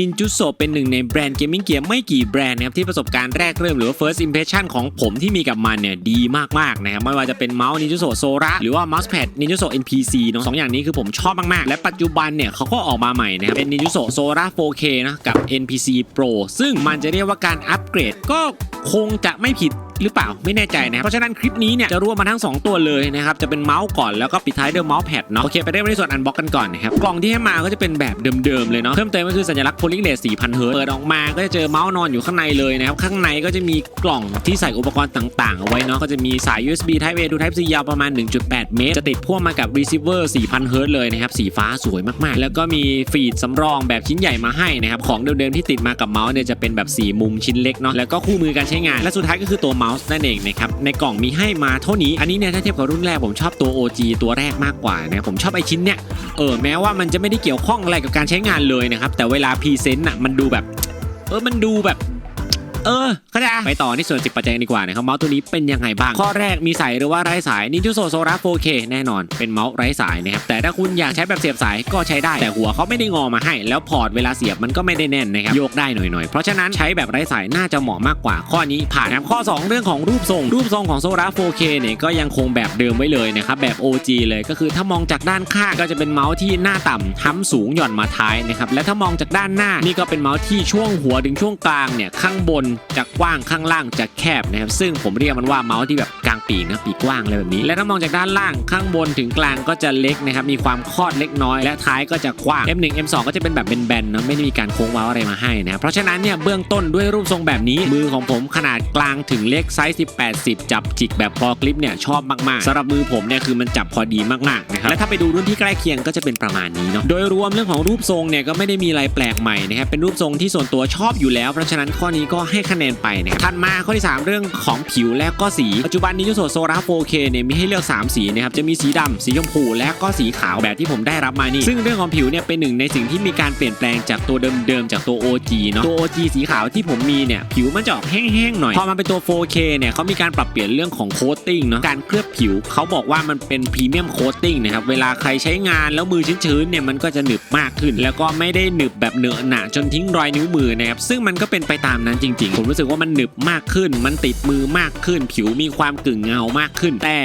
นินจุโซเป็นหนึ่งในแบรนด์เกมมิ่งเกียร์ไม่กี่แบรนด์นะครับที่ประสบการณ์แรกเริ่มหรือว่า first impression ของผมที่มีกับมันเนี่ยดีมากๆนะครับไม่ว่าจะเป็นเมาส์นินจุโซโซระหรือว่าเมาส์แพดนินจุโซ NPC เนอะสองอย่างนี้คือผมชอบมากๆ และปัจจุบันเนี่ยเขาก็ออกมาใหม่นะครับเป็นนินจุโซโซระ 4K นะกับ NPC Pro ซึ่งมันจะเรียกว่าการอัปเกรดก็คงจะไม่ผิด หรือเปล่าไม่แน่ใจนะเพราะฉะนั้นคลิปนี้เนี่ยจะรวมมาทั้ง 2 ตัวเลยนะครับจะเป็นเมาส์ก่อนแล้วก็ปิดท้ายด้วยเมาส์แพดเนาะโอเคไปเริ่มในส่วนอันบ็อกกันก่อนนะครับกล่องที่ให้มาก็จะเป็นแบบเดิมๆเลยเนาะเพิ่มเติมก็คือสัญลักษณ์โพลิงเลส4,000เฮิร์ตเปิดออกมาก็จะเจอเมาส์นอนอยู่ข้างในเลยนะครับข้างในก็จะมีกล่องที่ใส่อุปกรณ์ต่างๆเอาไว้เนาะก็จะมีสาย USB Type A to Type C ยาวประมาณ 1.8 เมตร จะติดพ่วงมากับ receiver 4,000เฮิร์ตเลยนะครับสีฟ้าสวยมากๆ แล้วก็มีฟีดสำรองแบบชิ้นใหญ่มาให้นะครับของเดิมๆที่ติดมากับเมาส์เนี่ยจะเป็นแบบ4มุมชิ้นเล็กเนาะแล้วก็คู่มือการใช้งานและสุดท้ายก็คือตัวเมาส์นั่นเองนะครับในกล่องมีให้มาเท่านี้อันนี้เนี่ยถ้าเทียบกับรุ่นแรกผมชอบตัว OG ตัวแรกมากกว่านะผมชอบไอชิ้นเนี่ยเออแม้ว่ามันจะไม่ได้เกี่ยวข้องอะไรกับการใช้งานเลยนะครับแต่เวลาพรีเซนต์อะมันดูแบบเออมันดูแบบ เออเข้าใจไปต่อที่ส่วนจิบปัจจัยดีกว่านะครับเมาส์ตัวนี้เป็นยังไงบ้าง ข้อแรกมีสายหรือว่าไร้สายนิจูโซโซรา 4K แน่นอนเป็นเมาส์ไร้สายนะครับแต่ถ้าคุณอยากใช้แบบเสียบสายก็ใช้ได้แต่หัวเขาไม่ได้งอมาให้ แล้วพอร์ตเวลาเสียบมันก็ไม่ได้แน่นนะครับโยกได้หน่อยๆ เพราะฉะนั้นใช้แบบไร้สายน่าจะเหมาะมากกว่า ข้อนี้ผ่านครับข้อ 2 เรื่องของรูปทรง รูปทรงของโซรา 4K เนี่ยก็ยังคงแบบเดิมไว้เลยนะครับแบบ OG เลยก็คือถ้ามองจากด้านข้างก็จะเป็นเมาส์ที่หน้าต่ำทั้ำสูงหย่อนมาท้ายนะครับและถ้ามองจากด้านหน้านี่ก็เป็นเมาส์ที่ช่วงหัวถึงช่วงกลางเนี่ยข้างบนจะกว้างข้างล่างจะแคบนะครับซึ่งผมเรียกมันว่าเมาส์ที่แบบกลางปีกนะปีกกว้างอะไรแบบนี้ และถ้ามองจากด้านล่างข้างบนถึงกลางก็จะเล็กนะครับมีความคอดเล็กน้อย และท้ายก็จะกว้าง M1 M2 ก็จะเป็นแบบแบนๆนะไม่ได้มีการโค้งเว้าอะไรมาให้นะครับเพราะฉะนั้นเนี่ยเบื้องต้นด้วยรูปทรงแบบนี้ มือของผมขนาดกลางถึงเล็กไซส์18 10 จับจิกแบบพอกลิปเนี่ยชอบมากๆสำหรับมือผมเนี่ยคือมันจับพอดีมากๆนะครับและถ้าไปดูรุ่นที่ใกล้เคียงก็จะเป็นประมาณนี้เนาะโดยรวมเรื่องของรูปทรงเนี่ยก็ไม่ได้มีอะไรแปลกใหม่นะครับเป็นรูปทรงที่ส่วนตัวชอบอยู่แล้ว เพราะฉะนั้นข้อนี้ก็ให้คะแนนไปนะครับถัดมาข้อที่สามเรื่องของผิวและก็สีปัจจุบันนี้ยูโซโซรา 4K เนี่ยมีให้เลือก 3 สีนะครับจะมีสีดำสีชมพูและก็สีขาวแบบที่ผมได้รับมานี่ ซึ่งเรื่องของผิวเนี่ยเป็นหนึ่งในสิ่งที่มีการเปลี่ยนแปลงจากตัวเดิมๆจากตัว OG เนาะตัว OG สีขาวที่ผมมีเนี่ยผิวมันจะออกแห้งๆหน่อยพอมาเป็นตัว 4K เนี่ยเขามีการปรับเปลี่ยนเรื่องของโคตติ้งเนาะการเคลือบผิวเขาบอกว่ามันเป็นพรีเมียมโคตติ้งนะครับเวลาใครใช้งานแล้วมือชื้นๆเนี่ยมันก็จะหนึบมากขึ้น แล้วก็ไม่ได้หนึบแบบเหนอะหนะจนทิ้งรอยนิ้วมือนะครับซึ่งมันก็เป็นไปตามนั้นจริง ๆผมรู้สึกว่ามันหนึบมากขึ้น มันติดมือมากขึ้น ผิวมีความกึ่งเงามากขึ้น แต่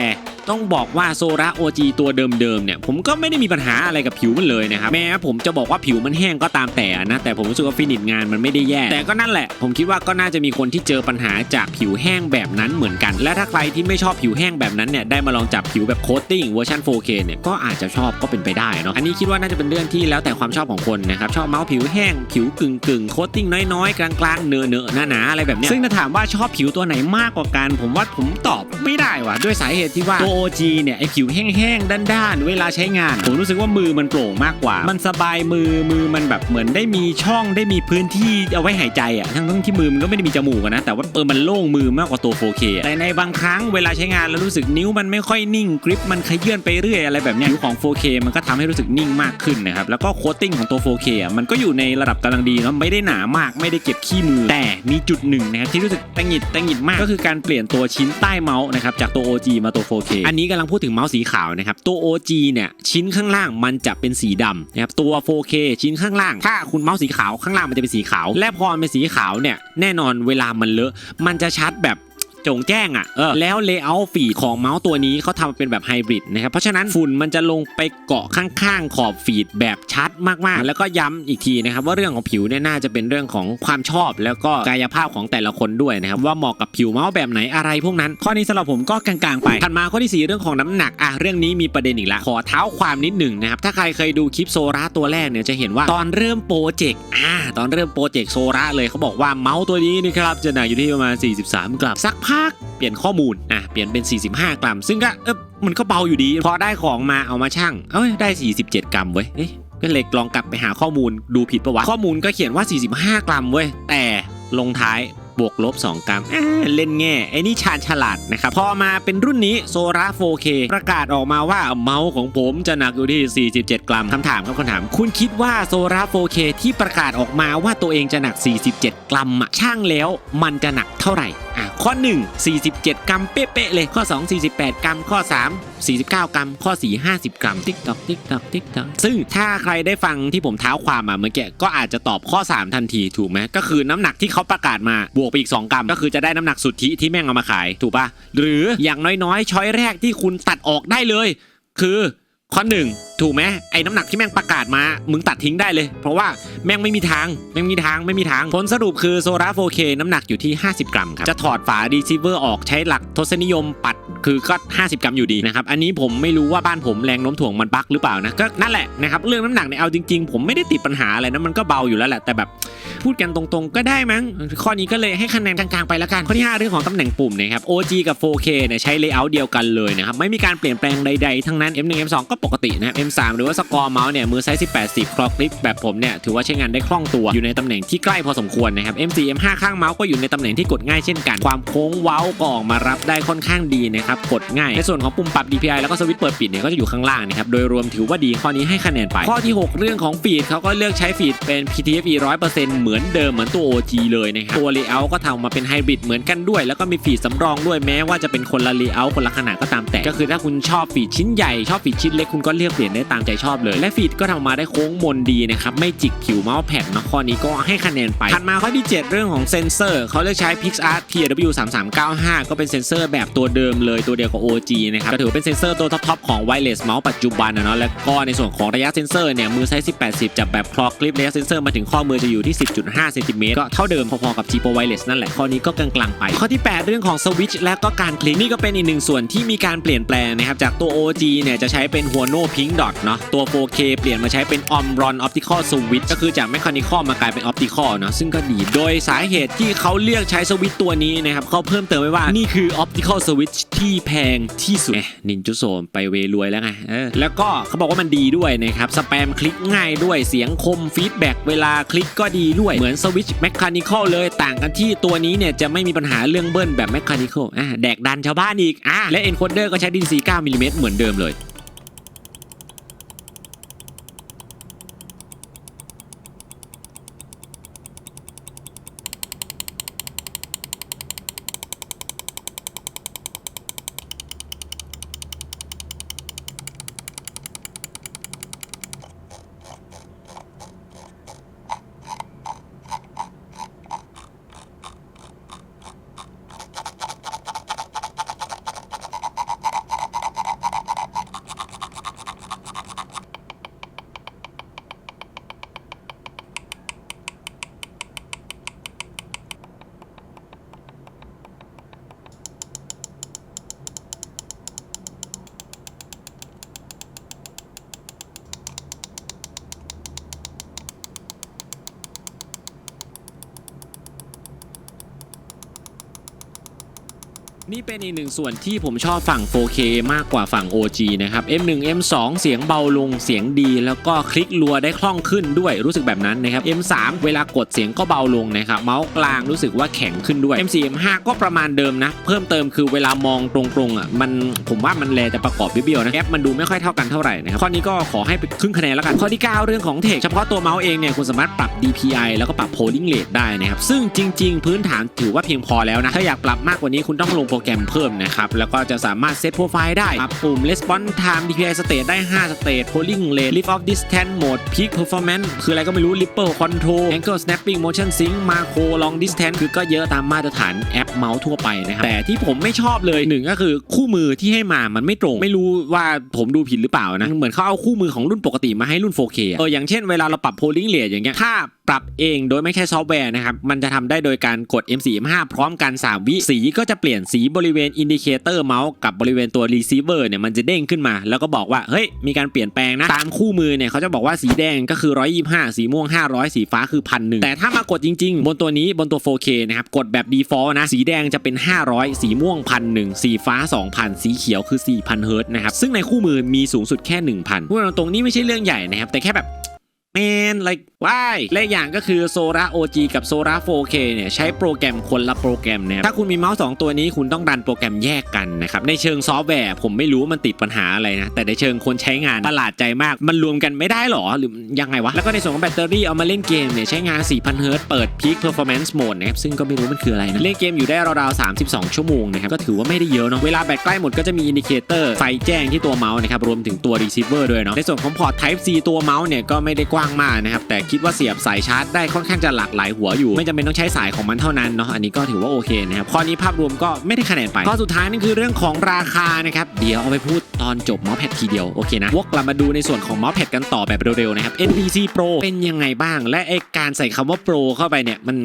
ต้องบอกว่าโซระ OG ตัวเดิมๆเนี่ยผมก็ไม่ได้มีปัญหาอะไรกับผิวมันเลยนะครับแม้ผมจะบอกว่าผิวมันแห้งก็ตามแต่นะแต่ผมรู้สึกว่าฟินิชงานมันไม่ได้แย่แต่ก็นั่นแหละ ผมคิดว่าก็น่าจะมีคนที่เจอปัญหาจากผิวแห้งแบบนั้นเหมือนกัน และถ้าใครที่ไม่ชอบผิวแห้งแบบนั้นเนี่ยได้มาลองจับผิวแบบโคตติ้งเวอร์ชัน 4K เนี่ยก็อาจจะชอบก็เป็นไปได้เนาะอันนี้คิดว่าน่าจะเป็นเรื่องที่แล้วแต่ความชอบของคนนะครับชอบเมาส์ผิวแห้งผิวกึ่งกึ่งโคตติ้งน้อยๆ กลางๆเนื้อเนื้อหนาๆอะไรแบบเนี้ยซึ่งถ้าถามว่าชอบผิวตัวไหนมากกว่ากัน ผมว่าผมตอบไม่ได้ว่ะด้วยสาเหตุที่ว่าตัว OG เนี่ยไอผิวแห้งๆด้านๆ เวลาใช้งาน ผมรู้สึกว่ามือมันโปร่งมากกว่า มันสบายมือมือมันแบบเหมือนได้มีช่องได้มีพื้นที่เอาไว้หายใจอะทั้งทั้งที่มือมันก็ไม่ได้มีจมูกนะแต่ว่าเออมันโล่งมือมากกว่าตัว 4K แต่ในบางครั้งเวลาใช้งานแล้วรู้สึกนิ้วมันไม่ค่อยนิ่งกริปมันขยื่นไปเรื่อยอะไรแบบนี้ผิวของ 4K มันก็ทำให้รู้สึกนิ่งมากขึ้นนะครับแล้วก็โคตติ้งของตัว 4K อะมันก็อยู่ในระดับกำลังดีเนาะไม่ได้หนามากไม่ได้เก็บขี้มือ แต่มีจุดหนึ่งนะครับที่รู้สึกตังหิดตังหิดมากก็คือการเปลี่ยนตัวชิ้นใต้เมาส์นะครับจากตัว OG มาตัว 4K อันนี้กำลังพูดถึงเมาส์สีขาวนะครับ ตัว OG เนี่ยชิ้นข้างล่างมันจะเป็นสีดำนะครับตัว 4K ชิ้นข้างล่าง ถ้าคุณเมาส์สีขาวข้างล่างมันจะเป็นสีขาว และพอมันเป็นสีขาวเนี่ยแน่นอนเวลามันเลอะมันจะชัดแบบ จงแจ้งอะเออแล้วเลเยอร์ฟีดของเมาส์ตัวนี้เขาทำเป็นแบบไฮบริดนะครับเพราะฉะนั้นฝุ่นมันจะลงไปเกาะข้างๆขอบฟีดแบบชัดมากๆ แล้วก็ย้ำอีกทีนะครับว่าเรื่องของผิวเนี่ยน่าจะเป็นเรื่องของความชอบ แล้วก็กายภาพของแต่ละคนด้วยนะครับว่าเหมาะกับผิวเมาส์แบบไหนอะไรพวกนั้น ข้อนี้สำหรับผมก็กลางๆไปถัดมาข้อที่สี่เรื่องของน้ำหนักอะเรื่องนี้มีประเด็นอีกละขอเท้าความนิดหนึ่งนะครับถ้าใครเคยดูคลิปโซราตัวแรกเนี่ยจะเห็นว่าตอนเริ่มโปรเจกต์อ่าตอนเริ่มโปรเจกต์โซราเลยเขาบอกว่าเมาส์ตัวนี้นะครับจะหนักอยู่ที่ประมาณ 43กรัมสักพักเปลี่ยนข้อมูลอะเปลี่ยนเป็น 45 กรัม ซึ่งก็เออมันก็เบาอยู่ดี พอได้ของมาเอามาชั่งเอ้ยได้ 47 กรัมเว้ยเอ๊ะก็เลยลองกลับไปหาข้อมูลดูผิดปะวะข้อมูลก็เขียนว่า 45 กรัมเว้ยแต่ลงท้ายบวกลบ 2 กรัมเล่นแง่ไอ้นี่ชาญฉลาดนะครับ พอมาเป็นรุ่นนี้โซรา 4K ประกาศออกมาว่าเมาส์ของผมจะหนักอยู่ที่ 47 กรัมคำถามครับคำถาม คุณคิดว่าโซรา 4K ที่ประกาศออกมาว่าตัวเองจะหนัก 47 กรัมอะช่างแล้วมันจะหนักเท่าไหร่อะ ข้อ 1 47 กรัมเป๊ะๆเลย ข้อ 2 48 กรัม ข้อ 3 49 กรัม ข้อ 4 50 กรัม ติ๊กตอก ติ๊กตอก ติ๊กตอก ซึ่งถ้าใครได้ฟังที่ผมเท้าความมาเมื่อกี้ก็อาจจะตอบข้อ 3 ทันทีถูกไหม ก็คือน้ำหนักที่เขาประกาศมา บวกไปอีก 2 กรัม ก็คือจะได้น้ำหนักสุทธิที่แม่งเอามาขาย ถูกปะหรืออย่างน้อยๆ ช้อยแรกที่คุณตัดออกได้เลย คือ ข้อหนึ่งถูกไหมไอ้น้ำหนักที่แม่งประกาศมา มึงตัดทิ้งได้เลย เพราะว่าแม่งไม่มีทางแม่งไม่มีทางไม่มีทาง ผลสรุปคือโซลา 4K น้ำหนักอยู่ที่ 50 กรัมครับ จะถอดฝารีซิเวอร์ออกใช้หลักทศนิยมปัดคือก็ 50 กรัมอยู่ดีนะครับ อันนี้ผมไม่รู้ว่าบ้านผมแรงโน้มถ่วงมันบั๊กหรือเปล่านะ ก็นั่นแหละนะครับเรื่องน้ำหนักเนี่ยเอาจริงๆ ผมไม่ได้ติดปัญหาอะไรนะมันก็เบาอยู่แล้วแหละแต่แบบพูดกันตรงๆ ก็ได้มั้ง ข้อนี้ก็เลยให้คะแนนกลางๆไปละกัน ข้อที่ 5 เรื่องของตำแหน่งปุ่มนะครับ OG กับ 4K เนี่ยใช้เลเยอร์เดียวกันเลยนะครับไม่มีการเปลี่ยนแปลงใดๆทั้งนั้น M1 M2 ก็ปกตินะครับ M3 หรือว่าสกอร์เมาส์เนี่ยมือไซส์ 18 10คลอกลิปแบบผมเนี่ยถือว่าใช้งานได้คล่องตัวอยู่ในตำแหน่งที่ใกล้พอสมควรนะครับ M4 M5 ข้างเมาส์ก็อยู่ในตำแหน่งที่กดง่ายเช่นกัน ความโค้งเว้าก็ออกมารับได้ค่อนข้างดีนะครับกดง่าย ในส่วนของปุ่มปรับ DPI แล้วก็สวิตช์เปิดปิดเนี่ยก็จะอยู่ข้างล่างนะครับโดยรวมถือว่าดีข้อนี้ให้คะแนนไป ข้อที่ 6 เรื่องของฟีดเขาก็เลือกใช้ฟีดเป็น PTFE 100%เหมือนเดิมเหมือนตัว OG เลยนะครับตัว Layout ก็ทำมาเป็นไฮบริดเหมือนกันด้วย แล้วก็มีฟีดสำรองด้วยแม้ว่าจะเป็นคนละ Layout คนละขนาดก็ตามแต่ก็คือถ้าคุณชอบฟีดชิ้นใหญ่ชอบฟีดชิ้นเล็กคุณก็เลือกเปลี่ยนได้ตามใจชอบเลย และฟีดก็ทำมาได้โค้งมนดีนะครับไม่จิกผิวเมาส์แพดนนะข้อนี้ก็ให้คะแนนไปถัดมาข้อที่ 7 เรื่องของเซนเซอร์เขาเลือกใช้ PixArt PW 3395 ก็เป็นเซนเซอร์แบบตัวเดิมเลยตัวเดียวกับ OG นะครับก็ถือเป็นเซนเซอร์ตัวท็อปๆของ wireless mouse ปัจจุบันนะเนาะแล้วก็ในส่วนของระยะเซนเซอร์เนี่ยมือไซส์1080จับแบบคลอกคลิประยะเซนเซอร์มาถึงข้อมือจะอยู่ที่ 10.5เซนติเมตรก็เท่าเดิมพอๆกับ G Pro Wireless นั่นแหละข้อนี้ก็กลางๆไป ข้อที่ 8 เรื่องของสวิตช์และก็การคลิกนี่ก็เป็นอีกหนึ่งส่วนที่มีการเปลี่ยนแปลงนะครับจากตัว OG เนี่ยจะใช้เป็นหัวโน่พิงดอทเนาะตัว 4K เปลี่ยนมาใช้เป็น Omron Optical Switch ก็คือจาก Mechanical มากลายเป็น Optical เนาะซึ่งก็ดี โดยสาเหตุที่เขาเลือกใช้สวิตช์ตัวนี้นะครับเขาเพิ่มเติมไว้ว่านี่คือ Optical Switch ที่แพงที่สุดนินจุโซนไปเวรวยแล้วไงเออแล้วก็เขาบอกว่ามันดีด้วยนะครับสแปมคลิกง่ายด้วยเสียงคมฟีดแบ็กเวลาคลิกก็ดีด้วยเหมือนสวิตช์ Mechanical เลยต่างกันที่ตัวนี้เนี่ยจะไม่มีปัญหาเรื่องเบิ้ลแบบ Mechanical อะแดกดันชาวบ้านอีกอะและ encoder ก็ใช้ดินสี9มิลลิเมตรเหมือนเดิมเลย นี่เป็นอีกหนึ่งส่วนที่ผมชอบฝั่ง 4K มากกว่าฝั่ง OG นะครับ M1 M2 เสียงเบาลงเสียงดี แล้วก็คลิกรัวได้คล่องขึ้นด้วยรู้สึกแบบนั้นนะครับ M3 เวลากดเสียงก็เบาลงนะครับ เมาส์กลางรู้สึกว่าแข็งขึ้นด้วย M4 M5 ก็ประมาณเดิมนะ เพิ่มเติมคือเวลามองตรงๆอะมันผมว่ามันแลแต่ประกอบเบี้ยวๆนะแอปมันดูไม่ค่อยเท่ากันเท่าไหร่นะครับข้อนี้ก็ขอให้ไปครึ่งคะแนนแล้วกันข้อที่ 9 เรื่องของเทคเฉพาะตัวเมาส์เองเนี่ยคุณสามารถปรับ DPI แล้วก็ปรับ polling rate ได้นะครับซึ่งจริง ๆ พื้นฐานถือว่าเพียงพอแล้วนะถ้าอยากปรับมากกว่านี้คุณต้องลงโปรแกรมเพิ่มนะครับ แล้วก็จะสามารถเซตโปรไฟล์ได้ปรับปุ่ม response time DPI state ได้ 5 state polling rate lift off distance mode peak performance คืออะไรก็ไม่รู้ ripple control angle snapping motion sync macro long distance คือก็เยอะตามมาตรฐานแอปเมาส์ทั่วไปนะครับ แต่ที่ผมไม่ชอบเลยหนึ่งก็คือคู่มือที่ให้มามันไม่ตรง ไม่รู้ว่าผมดูผิดหรือเปล่านะ เหมือนเขาเอาคู่มือของรุ่นปกติมาให้รุ่น 4K เอออย่างเช่นเวลาเราปรับ polling rate อย่างเงี้ยถ้าปรับเองโดยไม่ใช่ซอฟต์แวร์นะครับมันจะทำได้โดยการกด M4 M5 พร้อมกัน3วิสีก็จะเปลี่ยนสีีบริเวณอินดิเคเตอร์เมาส์กับบริเวณตัว receiver เนี่ยมันจะเด้งขึ้นมา แล้วก็บอกว่าเฮ้ยมีการเปลี่ยนแปลงนะ ตามคู่มือเนี่ยเขาจะบอกว่าสีแดงก็คือ 125 สีม่วง 500 สีฟ้าคือพันหนึ่งแต่ถ้ามากดจริง ๆ บนตัวนี้บนตัว 4K นะครับกดแบบ default นะสีแดงจะเป็น 500 สีม่วงพันหนึ่งสีฟ้า 2,000 สีเขียวคือ 4,000เฮิร์ตนะครับซึ่งในคู่มือมีสูงสุดแค่ 1,000พูดตรงๆนี่ไม่ใช่เรื่องใหญ่นะครับแต่แค่แบบแมน like ว้ายและอีกอย่างก็คือโซรา OG กับโซรา 4K เนี่ยใช้โปรแกรมคนละโปรแกรมนะครับถ้าคุณมีเมาส์2ตัวนี้คุณต้องดันโปรแกรมแยกกันนะครับในเชิงซอฟต์แวร์ผมไม่รู้ว่ามันติดปัญหาอะไรนะแต่ในเชิงคนใช้งานประหลาดใจมาก มันรวมกันไม่ได้หรอหรือยังไงวะ แล้วก็ในส่วนของแบตเตอรี่เอามาเล่นเกมเนี่ยใช้งาน 4,000เฮิร์ตเปิด Peak Performance Mode นะครับซึ่งก็ไม่รู้มันคืออะไรนะเล่นเกมอยู่ได้ราวๆ32 ชั่วโมงนะครับก็ถือว่าไม่ได้เยอะเนาะเวลาแบตใกล้หมดก็จะมีอินดิเคเตอร์ไฟแจ้งที่ตัวเมาส์นะครับรวมถึงตัว receiver ด้วยเนาะในส่วนของพอร์ต Type C ตัวเมาส์เนี่ยก็ไม่ได้กว้างมากนะครับแต่คิดว่าเสียบสายชาร์จได้ค่อนข้างจะหลากหลายหัวอยู่ ไม่จำเป็นต้องใช้สายของมันเท่านั้นเนาะอันนี้ก็ถือว่าโอเคนะครับข้อนี้ภาพรวมก็ไม่ได้คะแนนไปข้อสุดท้ายนั่นคือเรื่องของราคานะครับเดี๋ยวเอาไปพูดตอนจบมอสแพดทีเดียวโอเคนะวกกลับมาดูในส่วนของมอสแพดกันต่อแบบเร็วๆนะครับ NPC Pro เป็นยังไงบ้าง และไอการใส่คำว่า Pro เข้าไปเนี่ยมัน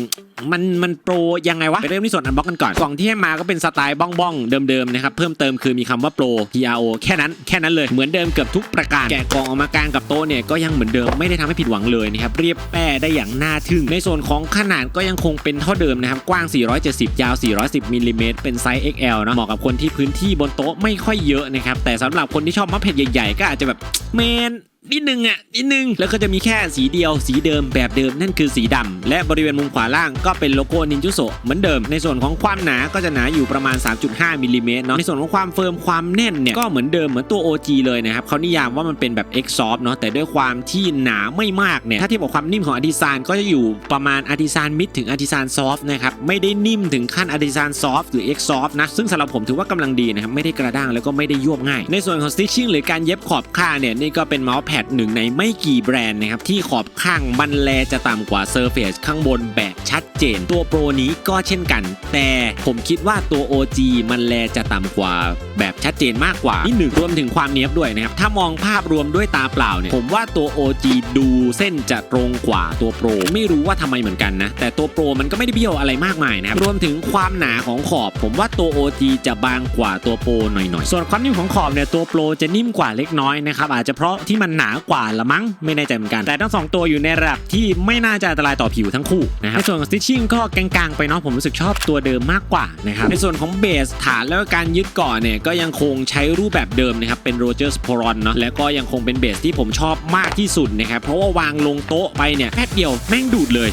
มันมันโปรยังไงวะไปเริ่มที่ส่วนอันบ็อกกันก่อนกล่องที่ให้มาก็เป็นสไตล์บ้องๆเดิมๆนะครับเพิ่มเติมคือมีคำว่า Pro PRO แค่นั้นแค่นั้นเลยเหมือนเดิมเกือบทุกประการแกะกล่องออกมากลางกับโต๊ะเนี่ยก็ยังเหมือนเดิมไม่ได้ทำให้ผิดหวังเลยนะครับเรียบแป้ได้อย่างน่าทึ่ง ในส่วนของขนาดก็ยังคงเป็นเท่าเดิมนะครับกว้าง 470 ยาว 410มิลลิเมตรเป็นไซส์ XL เนาะเหมาะกับคนที่พื้นที่บนโต๊ะไม่ค่อยเยอะนะครับแต่สำหรับคนที่ชอบมัฟเพ็ดใหญ่ๆ ก็อาจจะแบบแมน นิดนึงอะนิดนึง แล้วก็จะมีแค่สีเดียวสีเดิมแบบเดิมนั่นคือสีดำและบริเวณมุมขวาล่างก็เป็นโลโก้นินจุโซเหมือนเดิม ในส่วนของความหนาก็จะหนาอยู่ประมาณ 3.5มิลลิเมตรเนาะในส่วนของความเฟิร์มความแน่นเนี่ยก็เหมือนเดิมเหมือนตัว OG เลยนะครับเขานิยามว่ามันเป็นแบบ X soft เนาะแต่ด้วยความที่หนาไม่มากเนี่ยถ้าเทียบกับความนิ่มของอาร์ติซานก็จะอยู่ประมาณอาร์ติซานมิดถึงอาร์ติซานซอฟนะครับไม่ได้นิ่มถึงขั้นอาร์ติซานซอฟหรือ X soft นะซึ่งสำหรับผมถือว่ากำลังดีนะครับไม่ได้กระด้างแล้วก็ไม่ได้ยวบง่าย ในส่วนของ stitching หรือการเย็บขอบข้าเนี่ยนี่ก็เป็นเมาส์แพดหนึ่งในไม่กี่แบรนด์นะครับที่ขอบข้างมันแลจะต่ำกว่า Surface ข้างบนแบบชัดเจน ตัวโปรนี้ก็เช่นกัน แต่ผมคิดว่าตัว OG มันแลจะต่ำกว่าแบบชัดเจนมากกว่านิดหนึ่งรวมถึงความเนี้ยบด้วยนะครับ ถ้ามองภาพรวมด้วยตาเปล่าเนี่ย ผมว่าตัว OG ดูเส้นจะตรงกว่าตัวโปรไม่รู้ว่าทำไมเหมือนกันนะ แต่ตัวโปรมันก็ไม่ได้เบี้ยวอะไรมากมายนะครับรวมถึงความหนาของขอบ ผมว่าตัว OG จะบางกว่าตัวโปรหน่อยๆ ส่วนความนิ่มของขอบเนี่ยตัวโปรจะนิ่มกว่าเล็กน้อยนะครับอาจจะเพราะที่มันหนากว่าละมั้งไม่แน่ใจเหมือนกัน แต่ทั้งสองตัวอยู่ในระดับที่ไม่น่าจะอันตรายต่อผิวทั้งคู่นะครับในส่วนของ stitching ก็กลางๆไปเนาะผมรู้สึกชอบตัวเดิมมากกว่านะครับในส่วนของเบสฐานแล้วก็การยึดเก่อเนี่ยก็ยังคงใช้รูปแบบเดิมนะครับเป็น Rogers p o r o n เนาะแล้วก็ยังคงเป็นเบสที่ผมชอบมากที่สุดนะครับเพราะว่าวางลงโต๊ะไปเนี่ยแป๊บเดียวแม่งดูดเลย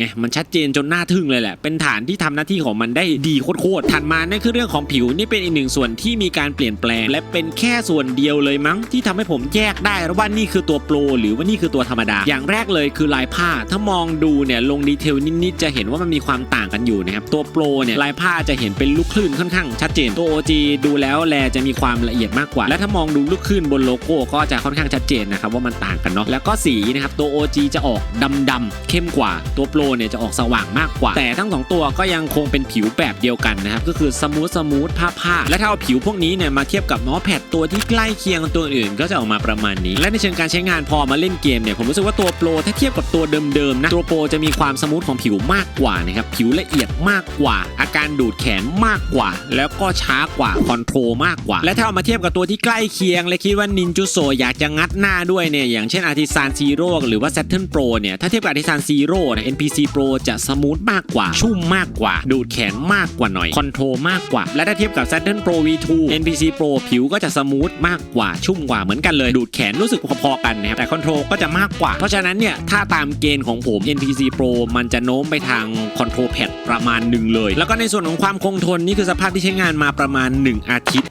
ไงมันชัดเจนจนน่าทึ่งเลยแหละ เป็นฐานที่ทำหน้าที่ของมันได้ดีโคตรๆถัดมานั่นคือเรื่องของผิวนี่เป็นอีกหนึ่งส่วนที่มีการเปลี่ยนแปลง และเป็นแค่ส่วนเดียวเลยมั้ง ที่ทำให้ผมแยกได้ว่านี่คือตัวโปรหรือว่านี่คือตัวธรรมดา อย่างแรกเลยคือลายผ้าถ้ามองดูเนี่ยลงดีเทลนิดๆจะเห็นว่ามันมีความต่างกันอยู่นะครับตัวโปรเนี่ยลายผ้าจะเห็นเป็นลูกคลื่นค่อนข้างชัดเจนตัว OG ดูแล้วแลจะมีความละเอียดมากกว่า และถ้ามองดูลูกคลื่นบนโลโก้ก็จะค่อนข้างชัดเจนนะครับว่ามันต่างกันเนาะแล้วก็สีนะครับตัว OG จะออกดำๆเข้มกว่าตัวโปรเนี่ยจะออกสว่างมากกว่า แต่ทั้งสองตัวก็ยังคงเป็นผิวแบบเดียวกันนะครับก็คือสมูทสมูทผ้าผ้าและถ้าเอาผิวพวกนี้เนี่ยมาเทียบกับมาส์แพดตัวที่ใกล้เคียงตัวอื่นก็จะออกมาประมาณนี้ และในเชิงการใช้งานพอมาเล่นเกมเนี่ยผมรู้สึกว่าตัวโปรถ้าเทียบกับตัวเดิมๆนะตัวโปรจะมีความสมูทของผิวมากกว่านะครับผิวละเอียดมากกว่า อาการดูดแขนมากกว่า แล้วก็ช้ากว่าคอนโทรลมากกว่า และถ้าเอามาเทียบกับตัวที่ใกล้เคียง และคิดว่านินจูโซอยากจะงัดหน้าด้วยเนี่ยอย่างเช่นอาร์ติซานซีโร่หรือว่า Saturn Pro เนี่ยถ้าเทียบกับอาร์ติซานซีโร่เนี่ย NPC Pro จะสมูทมากกว่า ชุ่มมากกว่า ดูดแขนมากกว่าหน่อย คอนโทรลมากกว่า และถ้าเทียบกับ Saturn Pro V2 NPC Pro ผิวก็จะสมูทมากกว่า ชุ่มกว่าเหมือนกันเลย ดูดแขนรู้สึกพอๆกันนะครับ แต่คอนโทรลก็จะมากกว่า เพราะฉะนั้นเนี่ย ถ้าตามเกณฑ์ของผม NPC Pro มันจะโน้มไปทางคอนโทรลแพดประมาณหนึ่งเลย แล้วก็ในส่วนของความคงทนนี่คือสภาพที่ใช้งานมาประมาณ 1 อาทิตย์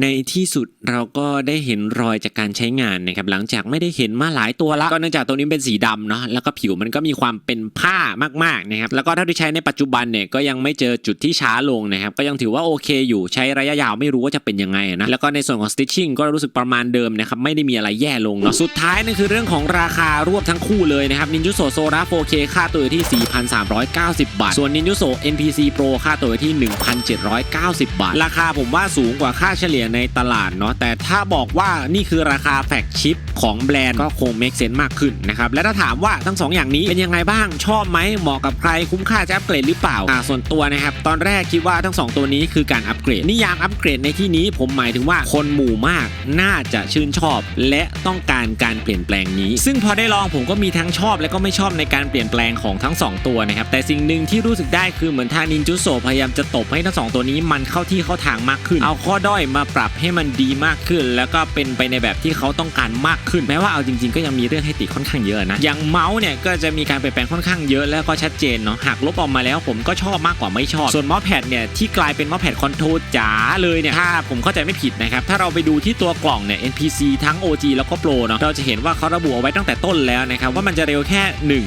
ในที่สุดเราก็ได้เห็นรอยจากการใช้งานนะครับหลังจากไม่ได้เห็นมาหลายตัวละก็เนื่องจากตัวนี้เป็นสีดำเนาะแล้วก็ผิวมันก็มีความเป็นผ้ามากๆนะครับแล้วก็เท่าที่ใช้ในปัจจุบันเนี่ยก็ยังไม่เจอจุดที่ช้าลงนะครับก็ยังถือว่าโอเคอยู่ใช้ระยะยาวไม่รู้ว่าจะเป็นยังไงนะแล้วก็ในส่วนของ stitching ก็รู้สึกประมาณเดิมนะครับไม่ได้มีอะไรแย่ลงเนาะสุดท้ายนั่นคือเรื่องของราคารวบทั้งคู่เลยนะครับ Ninjuso Sora 4K ค่าตัวอยู่ที่ 4,390 บาท ส่วน Ninjuso NPC Pro ค่าตัวอยู่ที่ 1,790 บาท ราคาผมว่าสูงกว่าค่าเฉลี่ยในตลาดเนาะแต่ถ้าบอกว่านี่คือราคาแฟกชิปของแบรนด์ก็คง make sense มากขึ้นนะครับและถ้าถามว่าทั้งสองอย่างนี้เป็นยังไงบ้างชอบไหมเหมาะกับใครคุ้มค่าจะอัปเกรดหรือเปล่าอ่าส่วนตัวนะครับตอนแรกคิดว่าทั้งสองตัวนี้คือการอัปเกรดนิยามอัปเกรดในที่นี้ผมหมายถึงว่าคนหมู่มากน่าจะชื่นชอบ และต้องการการเปลี่ยนแปลงนี้ ซึ่งพอได้ลองผมก็มีทั้งชอบ และก็ไม่ชอบในการเปลี่ยนแปลงของทั้งสองตัวนะครับแต่สิ่งหนึ่งที่รู้สึกได้คือเหมือนทางนินจุโซพยายามจะตบให้ทั้งสองตัวนี้มันเข้าที่เข้าทางมากขึ้น เอาข้อด้อยมาปรับให้มันดีมากขึ้น แล้วก็เป็นไปในแบบที่เขาต้องการมากขึ้น แม้ว่าเอาจริง ๆ ก็ยังมีเรื่องให้ติค่อนข้างเยอะนะ อย่างเมาส์เนี่ยก็จะมีการเปลี่ยนแปลงค่อนข้างเยอะแล้วก็ชัดเจนเนาะหากลบออกมาแล้วผมก็ชอบมากกว่าไม่ชอบ ส่วนมาส์แพดเนี่ยที่กลายเป็นมาส์แพดคอนโทรลจ๋าเลยเนี่ยถ้าผมเข้าใจไม่ผิดนะครับถ้าเราไปดูที่ตัวกล่องเนี่ย NPC ทั้ง OG แล้วก็ Pro เนาะเราจะเห็นว่าเขาระบุเอาไว้ตั้งแต่ต้นแล้วนะครับว่ามันจะเร็วแค่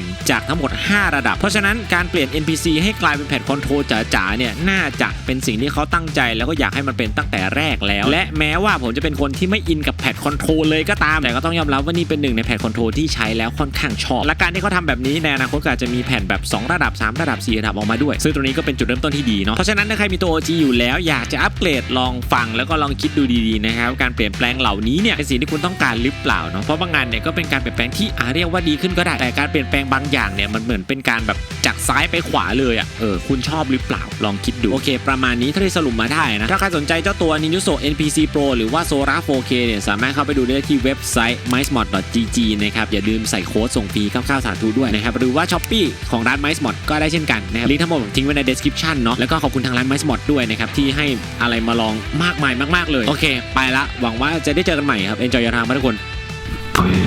1 จากทั้งหมด 5 ระดับ เพราะฉะนั้นการเปลี่ยน NPC ให้กลายเป็นแพดคอนโทรลจ๋าๆเนี่ยน่าจะเป็นสิ่งที่เขาตั้งใจแล้วก็อยากให้มันเป็นตั้งแต่แรกแล้วและแม้ว่าผมจะเป็นคนที่ไม่อินกับแพดคอนโทรลเลยก็ตาม แต่ก็ต้องยอมรับว่านี่เป็นหนึ่งในแพดคอนโทรลที่ใช้แล้วค่อนข้างชอบ และการที่เขาทำแบบนี้ในอนาคตก็อาจจะมีแผ่นแบบ 2 ระดับ 3 ระดับ 4 ระดับออกมาด้วย ซึ่งตรงนี้ก็เป็นจุดเริ่มต้นที่ดีเนาะ เพราะฉะนั้นถ้าใครมีตัว OG อยู่แล้วอยากจะอัปเกรดลองฟังแล้วก็ลองคิดดูดีๆนะครับ การเปลี่ยนแปลงเหล่านี้เนี่ยเป็นสิ่งที่คุณต้องการหรือเปล่าเนาะ เพราะบางงานเนี่ยก็เป็นการเปลี่ยนแปลงที่อาเรียกว่าดีขึ้นก็ได้ แต่การเปลี่ยนแปลงบางอย่างเนี่ยมันเหมือนเป็นการแบบจากซ้ายไปขวาเลยอะ เออ คุณชอบหรือเปล่า ลองคิดดู โอเค ประมาณนี้ถ้าที่สรุปมาได้นะ ถ้าใครสนใจเจ้าตัว Ninjuso NPC Pro หรือว่า Sora 4K เนี่ยสามารถเข้าไปดูได้ที่เว็บไซต์ m y s m o t g g นะครับอย่าลืมใส่โค้ดส่งฟรี99สาธุด้วยนะครับหรือว่า s h อ p e e ของร้าน m y s m o t ก็ได้เช่นกันนะครับลิงก์ทั้งหมดผมทิ้งไว้ใน description เนาะแล้วก็ขอบคุณทางร้าน m y s m o t ด้วยนะครับที่ให้อะไรมาลองมากมายมาก ๆ เลย โอเค ไปละหวังว่าจะได้เจอกันใหม่ครับ enjoy your time มาทุกคน